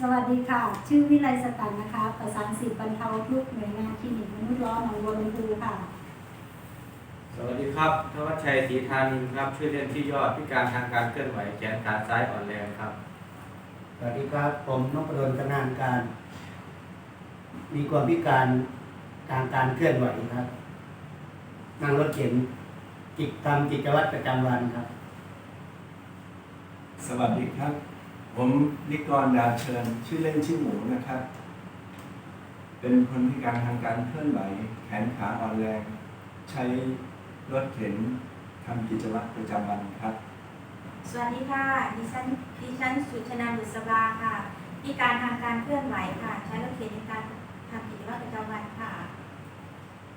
สวัสดีค่ะ ชื่อวิไลสตันนะคะ ประสานสิทธิ์บรรเทาทุกข์หน่วยงานคลินิกมนุษย์ล้อหนองบัวลำพูค่ะ สวัสดีครับธวัชชัยศรีธานินครับ ชื่อเล่นที่อยอดพิการทางการเคลื่อนไหวแขนขาซ้ายอ่อนแรงครับ สวัสดีครับ ผมนพดลกนานการ มีความพิการทางการเคลื่อนไหวครับนั่งรถเข็นกิจทำกิจวัตรประจำวันครับ สวัสดีครับ ผมนิกรดาวเชิญ ชื่อเล่นชื่อหมูนะครับ เป็นคนพิการทางการเคลื่อนไหวแขนขาอ่อนแรง ใช้รถเข็นทำกิจวัตรประจำวันครับ สวัสดีค่ะ ดิฉัน ดิฉันสุชนาบุษบาค่ะ พิการทางการเคลื่อนไหวค่ะ ใช้รถเข็นในการทำกิจวัตรประจำวันค่ะ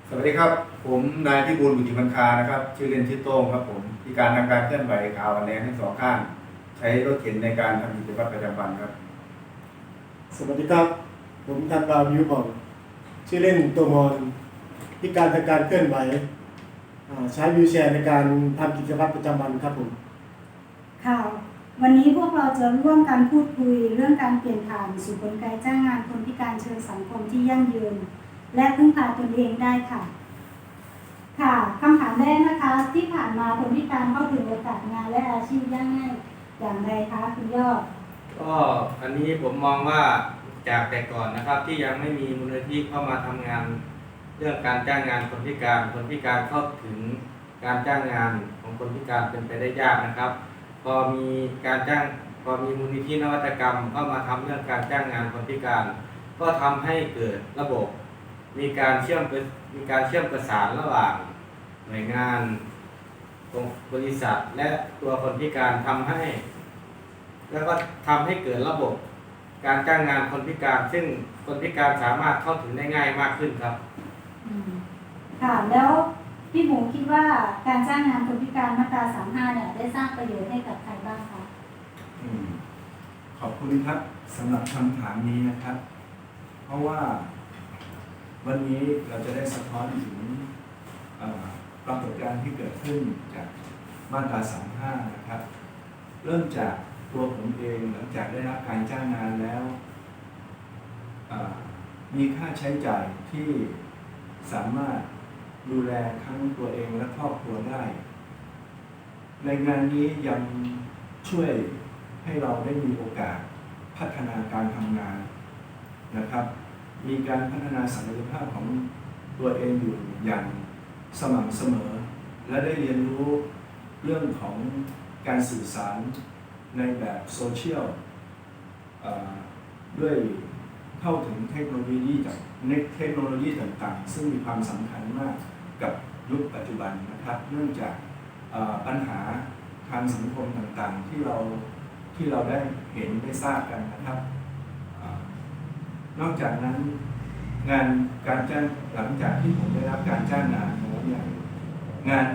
สวัสดีครับ ผมนายพิบูลบุตริมันคานะครับ ชื่อเล่นชื่อโต้งครับผม พิการทางการเคลื่อนไหวขาอ่อนแรงทั้งสองข้าง ใช้รถเข็นในการทำกิจวัตรประจำวันครับ สวัสดีครับ ผมธันวาวิวบ่องชื่อเล่นตัวมอนพิการทางการเคลื่อนไหวอ่าใช้วิวแชร์ในการทำกิจวัตรประจำวันครับผมค่ะวันนี้พวกเราจะร่วมกันพูดคุยเรื่องการเปลี่ยนผ่านสู่กลไกจ้างงานคนพิการเชิงสังคมที่ยั่งยืน และพึ่งพาตนเองได้ค่ะ ค่ะคำถามแรกนะคะที่ผ่านมาคนพิการเข้าถึงโอกาสงานและอาชีพยากง่าย อย่างไรคะคุณยอด ก็อันนี้ผมมองว่าจากแต่ก่อนนะครับ ที่ยังไม่มีมูลนิธิเข้ามาทำงาน เรื่องการจ้างงานคนพิการคนพิการเข้าถึงการจ้างงานของคนพิการเป็นไปได้ยากนะครับ พอมีการจ้างพอมีมูลนิธินวัตกรรมเข้ามาทำเรื่องการจ้างงานคนพิการ ก็ทำให้เกิดระบบ มีการเชื่อมมีการเชื่อมประสานระหว่างหน่วยงาน ของบริษัทและตัวคนพิการทำให้ แล้วก็ทำให้เกิดระบบ การจ้างงานคนพิการ ซึ่งคนพิการสามารถเข้าถึงได้ง่ายมากขึ้นครับ อืมค่ะ แล้วพี่หมูคิดว่าการจ้างงานคนพิการมาตราสามห้าเนี่ยได้สร้างประโยชน์ให้กับใครบ้างคะอืมขอบคุณครับสำหรับคำถามนี้นะครับ เพราะว่าวันนี้เราจะได้สะท้อนถึงเอ่อ ปรากฏการณ์ที่เกิดขึ้นจากมาตรา 35 นะครับ เริ่มจากตัวผมเองหลังจากได้รับการจ้างงานแล้วมีค่าใช้จ่ายที่สามารถดูแลทั้งตัวเองและครอบครัวได้ในงานนี้ยังช่วยให้เราได้มีโอกาสพัฒนาการทำงานนะครับ มีการพัฒนาศักยภาพของตัวเองอยู่อย่าง สม่ำเสมอ และได้เรียนรู้เรื่องของการสื่อสารในแบบโซเชียลด้วยเข้าถึงเทคโนโลยีจากเทคโนโลยีต่างๆ ซึ่งมีความสำคัญมากกับยุคปัจจุบันนะครับ เนื่องจากปัญหาทางสังคมต่างๆ ที่เราที่เราได้เห็นได้ทราบกันนะครับอนอกจากนั้นงานการจ้างหลังจากที่ผมได้รับการจ้างงาน นี่ยงาน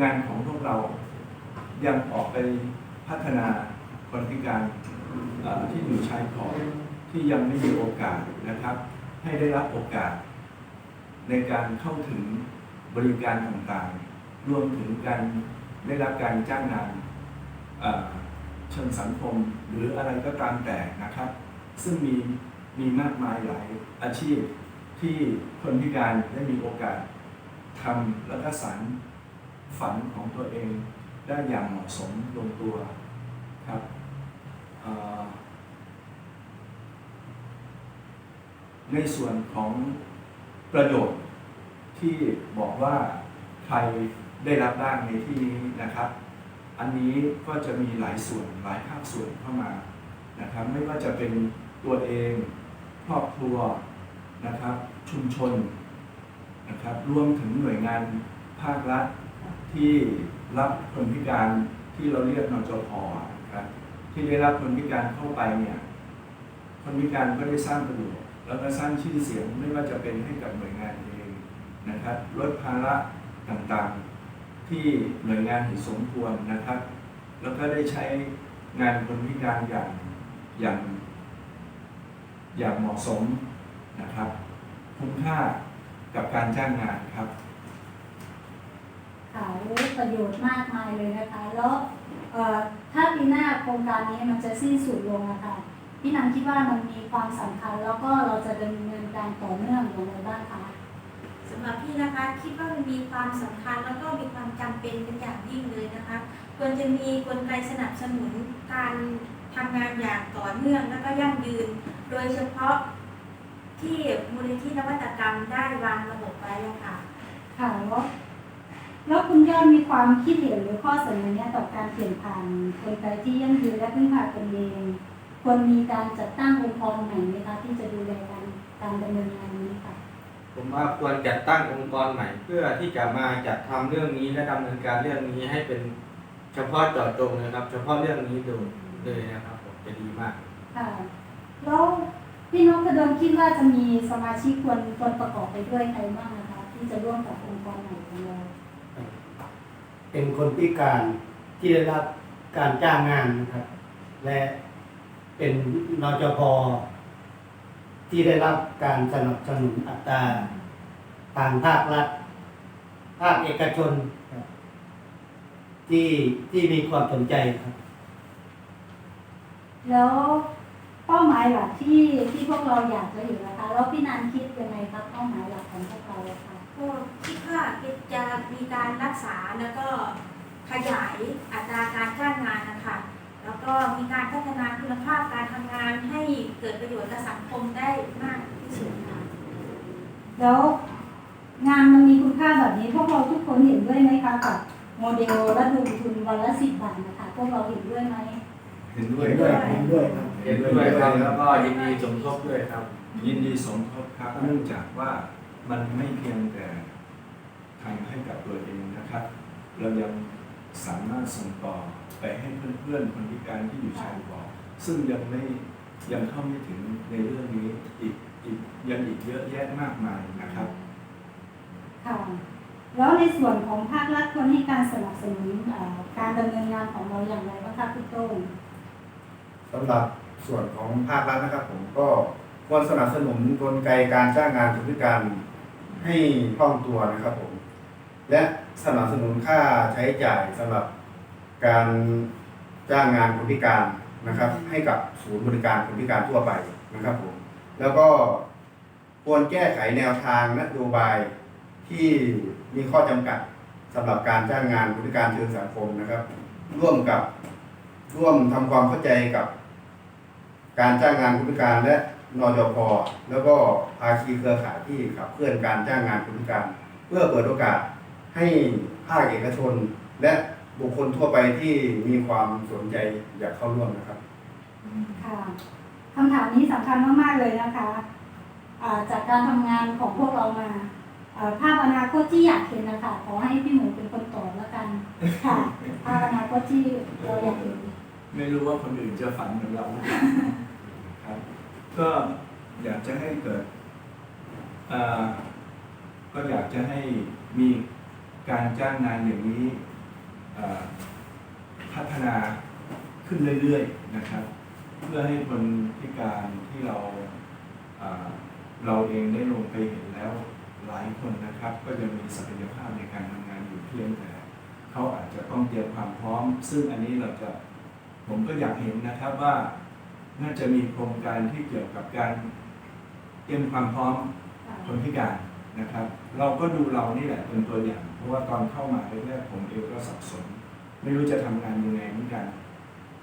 งานของพวกเรายังออกไปพัฒนาคนพิการที่อยู่ชายขอบที่ยังไม่มีโอกาสนะครับ ให้ได้รับโอกาส ในการเข้าถึงบริการต่างๆ รวมถึงการได้รับการจ้างงานเอ่อเชิงสังคมหรืออะไรก็ตามแต่นะครับ ซึ่งมีมีมากมายหลายอาชีพที่คนพิการได้มีโอกาส ทำแล้วก็สารฝันของตัวเองได้อย่างเหมาะสมลงตัวครับในส่วนของประโยชน์ที่บอกว่าใครได้รับบ้างในที่นี้นะครับ อันนี้ก็จะมีหลายส่วนหลายภาคส่วนเข้ามานะครับ ไม่ว่าจะเป็นตัวเองครอบครัวนะครับ ชุมชน นะครับรวมถึงหน่วยงานภาครัฐที่รับคนพิการที่เราเรียกนจพนะครับที่ได้รับคนพิการเข้าไปเนี่ยคนพิการก็ได้สร้างประโยชน์แล้วก็สร้างชื่อเสียงไม่ว่าจะเป็นให้กับหน่วยงานเองนะครับลดภาระต่างๆที่หน่วยงานเห็นสมควรนะครับ แล้วก็ได้ใช้งานคนพิการอย่างอย่างอย่างเหมาะสมนะครับ คุ้มค่า กับการจ้างงานครับ ค่ะรู้ประโยชน์มากมายเลยนะคะ แล้วเอ่อถ้าปีหน้าโครงการนี้มันจะสิ้นสุดลงนะคะพี่นันคิดว่ามันมีความสำคัญ แล้วก็เราจะดำเนินการต่อเนื่องอย่างไรบ้างคะสำหรับพี่นะคะคิดว่ามันมีความสำคัญแล้วก็มีความจำเป็นเป็นอย่างยิ่งเลยนะคะควรจะมีกลไกสนับสนุนการทำงานอย่างต่อเนื่องแล้วก็ยั่งยืน โดยเฉพาะ ที่มูลนิธินวัตกรรมได้วางระบบไว้อะค่ะ ค่ะแล้วแล้วคุณยอดมีความคิดเห็นหรือข้อเสนอเนี้ยต่อการเปลี่ยนผ่านกลไกที่ยั่งยืนและพึ่งพาตนเองควรมีการจัดตั้งองค์กรใหม่ไหมคะที่จะดูแลการการดำเนินงานนี้ค่ะ ผมว่าควรจัดตั้งองค์กรใหม่ เพื่อที่จะมาจัดทำเรื่องนี้และดำเนินการเรื่องนี้ให้เป็นเฉพาะเจาะจงนะครับ เฉพาะเรื่องนี้โดยเลยนะครับผมจะดีมากค่ะแล้ว พี่นพดลคิดว่าจะมีสมาชิกควรควรประกอบไปด้วยใครบ้างนะคะ ที่จะร่วมกับองค์กรใหม่ของเราเป็นคนพิการที่ได้รับการจ้างงานนะครับ และเป็นนจพที่ได้รับการสนับสนุนอัตราทางภาครัฐ ภาคเอกชนครับที่ที่มีความสนใจครับ แล้ว เป้าหมายหลักที่ที่พวกเราอยากจะเห็นนะคะ แล้วพี่นันคิดยังไงครับเป้าหมายหลักของพวกเราอะค่ะก็คิดว่าจะมีการรักษาแล้วก็ขยายอัตราการจ้างงานนะคะ แล้วก็มีการพัฒนาคุณภาพการทำงานให้เกิดประโยชน์กับสังคมได้มากที่สุดค่ะ แล้วงานมันมีคุณค่าแบบนี้พวกเราทุกคนเห็นด้วยไหมคะกับโมเดลระดมทุนวันละสิบบาทนะคะ พวกเราเห็นด้วยไหม เห็นด้วยเห็นด้วยเห็นด้วยครับเห็นด้วยครับแล้วก็ยินดีสมทบด้วยครับ ยินดีสมทบครับเนื่องจากว่ามันไม่เพียงแต่ทำให้กับตัวเองนะครับ เรายังสามารถส่งต่อไปให้เพื่อนๆคนพิการที่อยู่ชายขอบซึ่งยังไม่ยังเข้าไม่ถึงในเรื่องนี้อีกอีกยังอีกเยอะแยะมากมายนะครับค่ะแล้วในส่วนของภาครัฐควรให้การสนับสนุนเอ่อการดำเนินงานของเราอย่างไรบ้างคะพี่โต้ง สำหรับส่วนของภาครัฐนะครับ ผมก็ควรสนับสนุนกลไกการจ้างงานคนพิการให้คล่องตัวนะครับผม และสนับสนุนค่าใช้จ่ายสำหรับการจ้างงานคนพิการนะครับ ให้กับศูนย์บริการคนพิการทั่วไปนะครับผม แล้วก็ควรแก้ไขแนวทางนโยบายที่มีข้อจำกัดสำหรับการจ้างงานคนพิการเชิงสังคมนะครับ ร่วมกับ ร่วมทำความเข้าใจกับ การจ้างงานคนพิการและนจพแล้วก็ภาคีเครือข่ายที่ขับเคลื่อนการจ้างงานคนพิการ เพื่อเปิดโอกาสให้ภาคเอกชน และบุคคลทั่วไปที่มีความสนใจอยากเข้าร่วมนะครับค่ะคำถามนี้สำคัญมาก ๆ เลยนะคะอ่าจากการทำงานของพวกเรามาอ่าภาพอนาคตที่อยากเห็นนะคะขอให้พี่หมูเป็นคนตอบแล้วกัน ค่ะ ภาพอนาคตที่เราอยากเห็น ไม่รู้ว่าคนอื่นจะฝันเหมือนเราหรือเปล่าครับ ก็อยากจะให้เกิดก็อยากจะให้มีการจ้างงานอย่างนี้พัฒนาขึ้นเรื่อยๆนะครับ เพื่อให้คนพิการที่เราเอ่อเราเองได้ลงไปเห็นแล้วหลายคนนะครับ ก็ยังมีศักยภาพในการทำงานอยู่เพียงแต่เขาอาจจะต้องเตรียมความพร้อม ซึ่งอันนี้เราจะ ผมก็อยากเห็นนะครับว่าน่าจะมีโครงการที่เกี่ยวกับการเตรียมความพร้อมคนพิการนะครับ เราก็ดูเรานี่แหละเป็นตัวอย่าง เพราะว่าตอนเข้ามาแรกๆผมเองก็สับสน ไม่รู้จะทำงานยังไงเหมือนกัน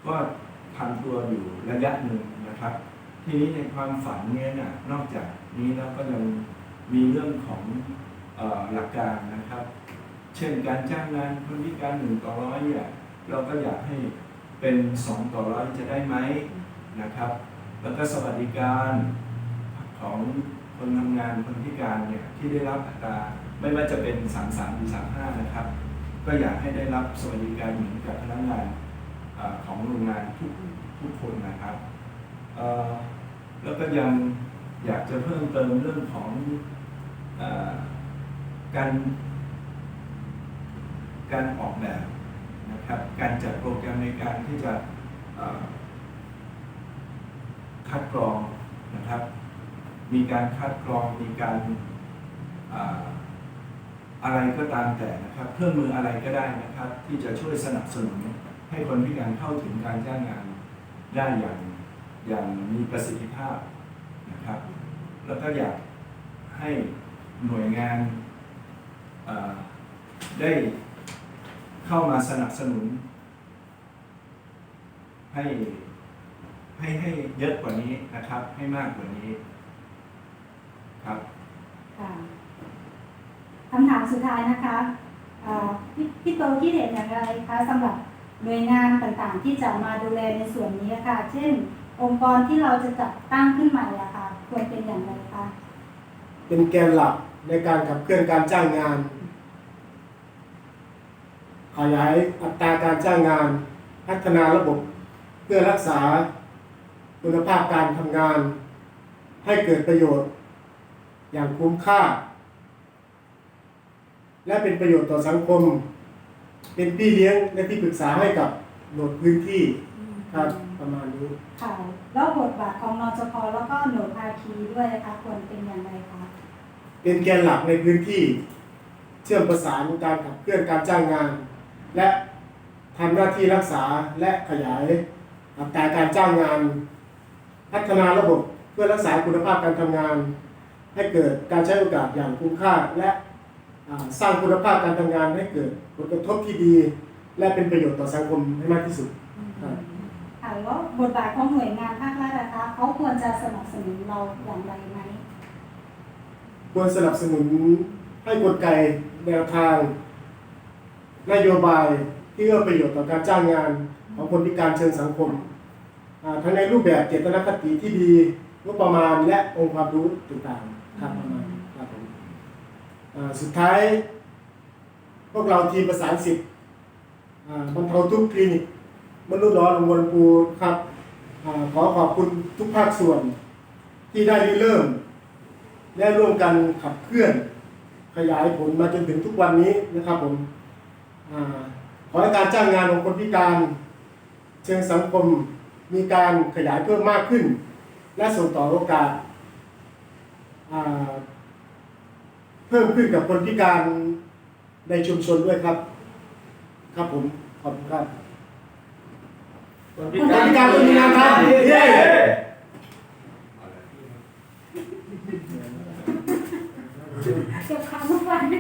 ก็ทำตัวอยู่ระยะหนึ่งนะครับ ทีนี้ในความฝันเนี่ยนะนอกจากนี้แล้วก็ยังมีเรื่องของเอ่อหลักการนะครับ เช่นการจ้างงานคนพิการหนึ่งต่อร้อยเนี่ยเราก็อยากให้ เป็นสองต่อร้อยจะได้ไหมนะครับ แล้วก็สวัสดิการของคนทำงานคนพิการเนี่ยที่ได้รับอัตราไม่ว่าจะเป็นสามสามหรือสามห้านะครับ ก็อยากให้ได้รับสวัสดิการเหมือนกับพนักงานอของโรงงานทุกทุกคนนะครับแล้วก็ยังอยากจะเพิ่มเติมเรื่องของอการการออกแบบ นะครับการจัดโปรแกรมในการที่จะคัดกรองนะครับ มีการคัดกรองมีการเอ่อะไรก็ตามแต่นะครับเครื่องมืออะไรก็ได้นะครับ ที่จะช่วยสนับสนุนให้คนพิการเข้าถึงการจ้างงานได้อย่างอย่างมีประสิทธิภาพนะครับ แล้วก็อยากให้หน่วยงานได้ เข้ามาสนับสนุน ให้ให้ให้เยอะกว่านี้นะครับ ให้มากกว่านี้ ครับค่ะคำถามสุดท้ายนะคะเอ่อพี่พี่โตคิดเห็นอย่างไรคะสำหรับหน่วยงานต่างๆ ที่จะมาดูแลในส่วนนี้ค่ะ เช่น องค์กรที่เราจะจัดตั้งขึ้นใหม่อะค่ะควรเป็นอย่างไรคะเป็นแกนหลักในการขับเคลื่อนการจ้างงาน ขยายอัตราการจ้างงาน พัฒนาระบบ เพื่อรักษาคุณภาพการทำงาน ให้เกิดประโยชน์ อย่างคุ้มค่า และเป็นประโยชน์ต่อสังคม เป็นพี่เลี้ยงและที่ปรึกษาให้กับหน่วยพื้นที่ครับประมาณนี้ค่ะแล้วบทบาทของนจพแล้วก็หน่วยภาคีด้วยนะคะควรเป็นอย่างไรคะเป็นแกนหลักในพื้นที่ เชื่อมประสานการขับเคลื่อนการจ้างงาน และทำหน้าที่รักษาและขยายอัตราการจ้างงาน พัฒนาระบบเพื่อรักษาคุณภาพการทำงาน ให้เกิดการใช้โอกาสอย่างคุ้มค่า และอ่าสร้างคุณภาพการทำงานให้เกิดผลกระทบที่ดี และเป็นประโยชน์ต่อสังคมให้มากที่สุดครับค่ะแล้วบทบาทของหน่วยงานภาครัฐนะคะเขาควรจะสนับสนุนเราอย่างไรไหมควรสนับสนุนให้กลไกแนวทาง นโยบายที่เอื้อประโยชน์ต่อการจ้างงานของคนพิการเชิงสังคม ทั้งในรูปแบบเจตนคติที่ดีงบประมาณและองค์ความรู้ต่างๆครับประมาณครับผมสุดท้าย พวกเราทีมประสานสิทธิ์บรรเทาทุกคลินิกมนุษย์ร้อนลงวนปูครับอขอขอบคุณทุกภาคส่วนที่ได้ริเริ่มได้ร่วมกันขับเคลื่อน ขยายผลมาจนถึงทุกวันนี้นะครับผม ขอให้การจ้างงานของคนพิการเชิงสังคมมีการขยายเพิ่มมากขึ้น และส่งต่อโอกาสอ่าเพิ่มขึ้นกับคนพิการในชุมชนด้วยครับ ครับผมขอบคุณครับคนพิคนการพิการต้องมีงานทำเย้